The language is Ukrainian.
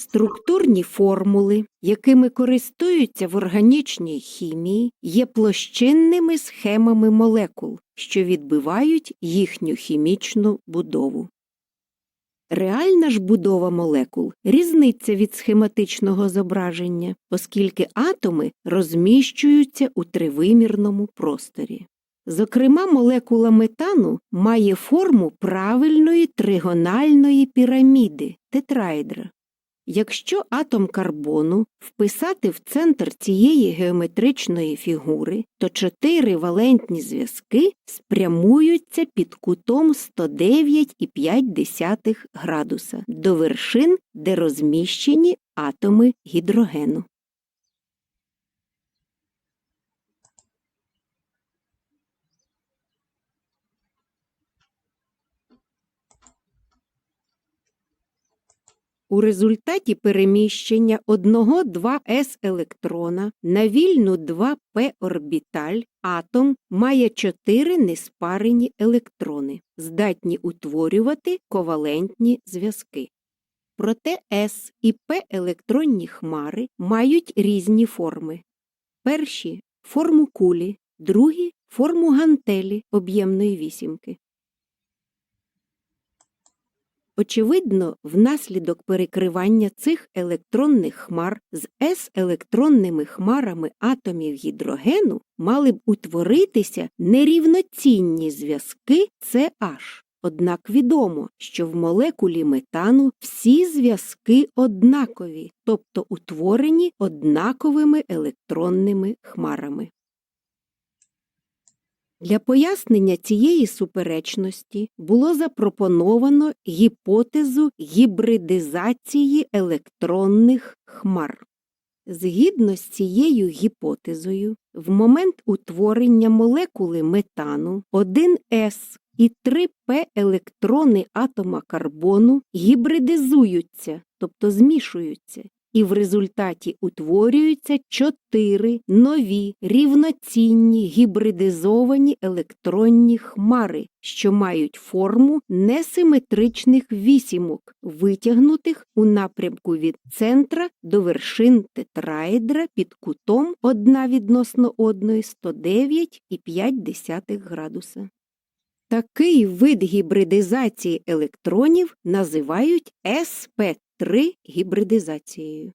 Структурні формули, якими користуються в органічній хімії, є площинними схемами молекул, що відбивають їхню хімічну будову. Реальна ж будова молекул різниця від схематичного зображення, оскільки атоми розміщуються у тривимірному просторі. Зокрема, молекула метану має форму правильної тригональної піраміди тетраедра. Якщо атом карбону вписати в центр цієї геометричної фігури, то чотири валентні зв'язки спрямуються під кутом 109,5 градуса до вершин, де розміщені атоми гідрогену. У результаті переміщення одного 2s електрона на вільну 2p орбіталь атом має чотири неспарені електрони, здатні утворювати ковалентні зв'язки. Проте s і p електронні хмари мають різні форми. Перші форму кулі, другі форму гантелі об'ємної вісімки. Очевидно, внаслідок перекривання цих електронних хмар з с-електронними хмарами атомів гідрогену мали б утворитися нерівноцінні зв'язки CH. Однак відомо, що в молекулі метану всі зв'язки однакові, тобто утворені однаковими електронними хмарами. Для пояснення цієї суперечності було запропоновано гіпотезу гібридизації електронних хмар. Згідно з цією гіпотезою, в момент утворення молекули метану 1С і 3П електрони атома карбону гібридизуються, тобто змішуються, і в результаті утворюються чотири нові рівноцінні гібридизовані електронні хмари, що мають форму несиметричних вісімок, витягнутих у напрямку від центра до вершин тетраедра під кутом одна відносно одної 109,5 градуса. Такий вид гібридизації електронів називають СП3 гібридизацією.